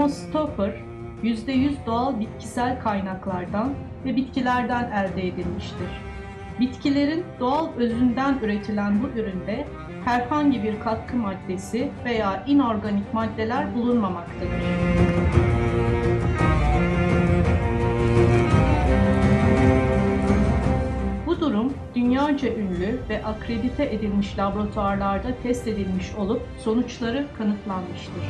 Maxina hemostopper %100 doğal bitkisel kaynaklardan ve bitkilerden elde edilmiştir. Bitkilerin doğal özünden üretilen bu üründe herhangi bir katkı maddesi veya inorganik maddeler bulunmamaktadır. Bu durum dünyaca ünlü ve akredite edilmiş laboratuvarlarda test edilmiş olup sonuçları kanıtlanmıştır.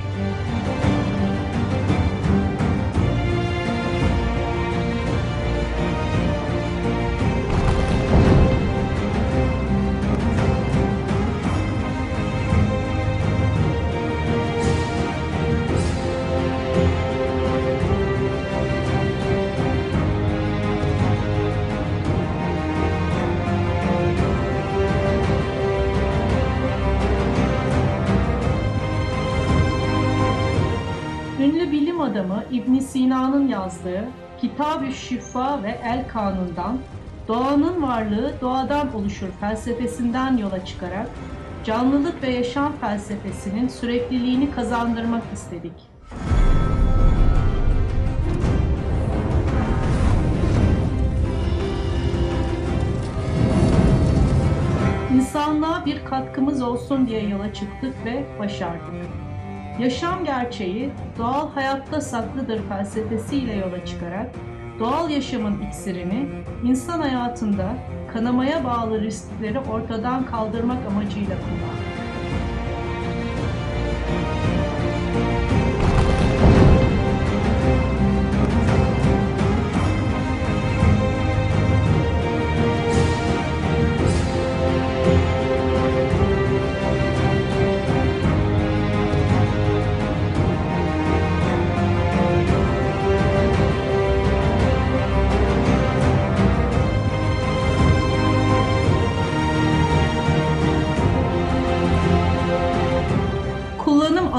İbn Sina'nın yazdığı Kitab-ı Şifa ve El Kanun'dan doğanın varlığı doğadan oluşur felsefesinden yola çıkarak canlılık ve yaşam felsefesinin sürekliliğini kazandırmak istedik. İnsanlığa bir katkımız olsun diye yola çıktık ve başardık. Yaşam gerçeği doğal hayatta saklıdır felsefesiyle yola çıkarak doğal yaşamın iksirini insan hayatında kanamaya bağlı riskleri ortadan kaldırmak amacıyla kullandık.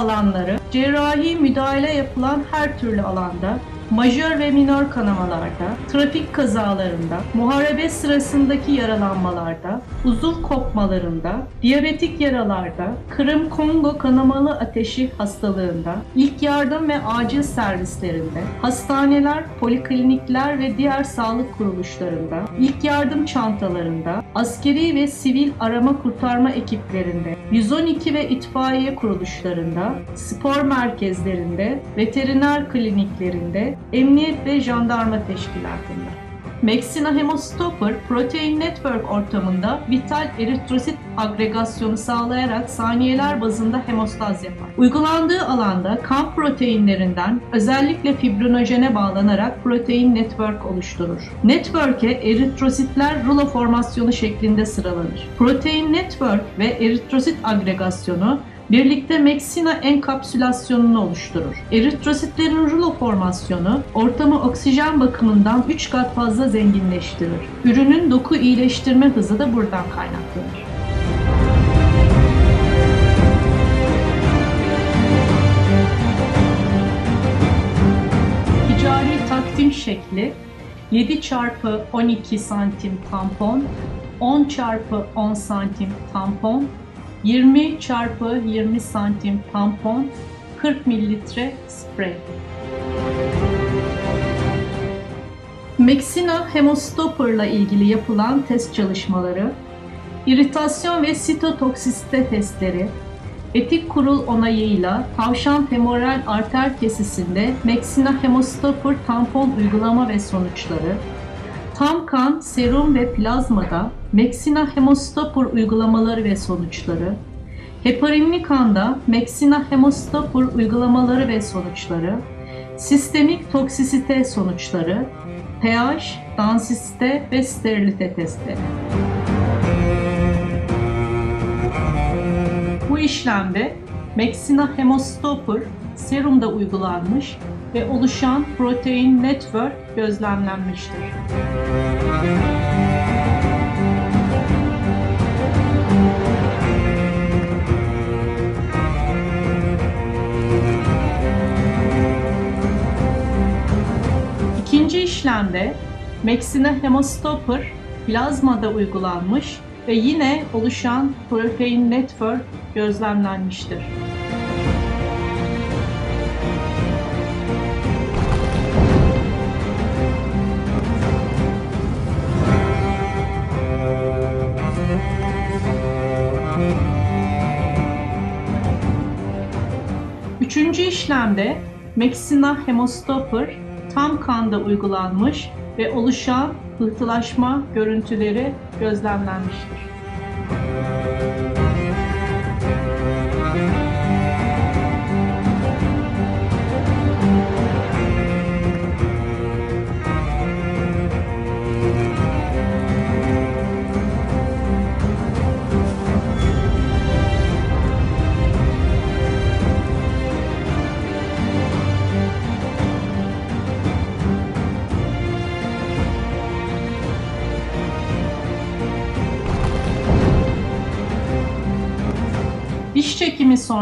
Alanları, cerrahi müdahale yapılan her türlü alanda, majör ve minor kanamalarda, trafik kazalarında, muharebe sırasındaki yaralanmalarda, uzuv kopmalarında, diyabetik yaralarda, Kırım-Kongo kanamalı ateşi hastalığında, ilk yardım ve acil servislerinde, hastaneler, poliklinikler ve diğer sağlık kuruluşlarında, ilk yardım çantalarında, askeri ve sivil arama kurtarma ekiplerinde, 112 ve itfaiye kuruluşlarında, spor merkezlerinde, veteriner kliniklerinde, emniyet ve jandarma teşkilatında. Maxina Hemostopper, Protein Network ortamında vital eritrosit agregasyonu sağlayarak saniyeler bazında hemostaz yapar. Uygulandığı alanda kan proteinlerinden özellikle fibrinojene bağlanarak protein network oluşturur. Network'e eritrositler rulo formasyonu şeklinde sıralanır. Protein network ve eritrosit agregasyonu birlikte Maxina enkapsülasyonunu oluşturur. Eritrositlerin rulo formasyonu ortamı oksijen bakımından 3 kat fazla zenginleştirir. Ürünün doku iyileştirme hızı da buradan kaynaklanır. Ticari takdim şekli 7 çarpı 12 santim tampon, 10 çarpı 10 santim tampon, 20 çarpı 20 santim tampon, 40 mililitre sprey. Maxina Hemostopper'la ilgili yapılan test çalışmaları, iritasyon ve sitotoksisite testleri, etik kurul onayıyla tavşan femoral arter kesisinde Maxina Hemostopper tampon uygulama ve sonuçları, tam kan, serum ve plazmada Maxina Hemostopper uygulamaları ve sonuçları, heparinli kanda Maxina Hemostopper uygulamaları ve sonuçları, sistemik toksisite sonuçları, pH, dansiste ve sterilite testleri. Bu işlemde Maxina Hemostopper serumda uygulanmış ve oluşan protein network gözlemlenmiştir. İkinci işlemde Maxina Hemostopper plazmada uygulanmış ve yine oluşan protein network gözlemlenmiştir. Üçüncü işlemde Maxina Hemostopper tam kanda uygulanmış ve oluşan pıhtılaşma görüntüleri gözlemlenmiştir.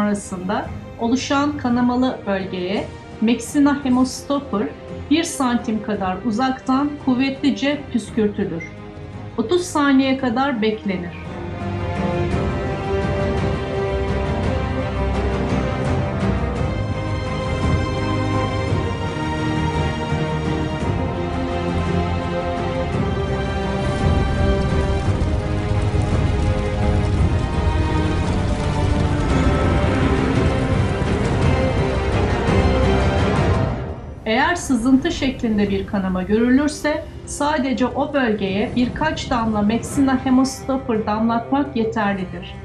Sonrasında oluşan kanamalı bölgeye Maxina Hemostopper 1 santim kadar uzaktan kuvvetlice püskürtülür. 30 saniye kadar beklenir. Sızıntı şeklinde bir kanama görülürse sadece o bölgeye birkaç damla Maxina Hemostopper damlatmak yeterlidir.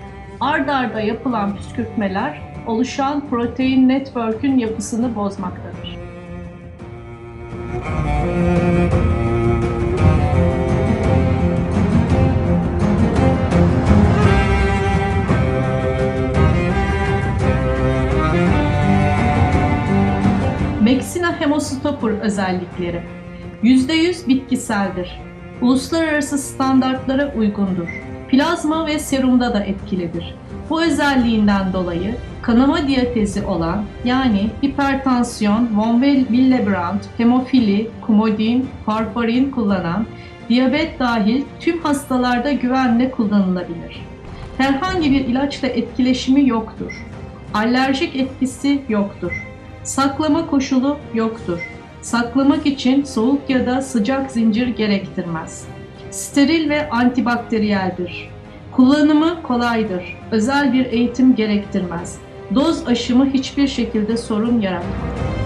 Ard arda yapılan püskürtmeler oluşan protein network'ün yapısını bozmaktadır. Hemostopper özellikleri %100 bitkiseldir. Uluslararası standartlara uygundur. Plazma ve serumda da etkilidir. Bu özelliğinden dolayı kanama diyatezi olan yani hipertansiyon, von Willebrand, hemofili, kumodin, farfarin kullanan, diyabet dahil tüm hastalarda güvenle kullanılabilir. Herhangi bir ilaçla etkileşimi yoktur. Alerjik etkisi yoktur. Saklama koşulu yoktur. Saklamak için soğuk ya da sıcak zincir gerektirmez. Steril ve antibakteriyeldir. Kullanımı kolaydır. Özel bir eğitim gerektirmez. Doz aşımı hiçbir şekilde sorun yaratmaz.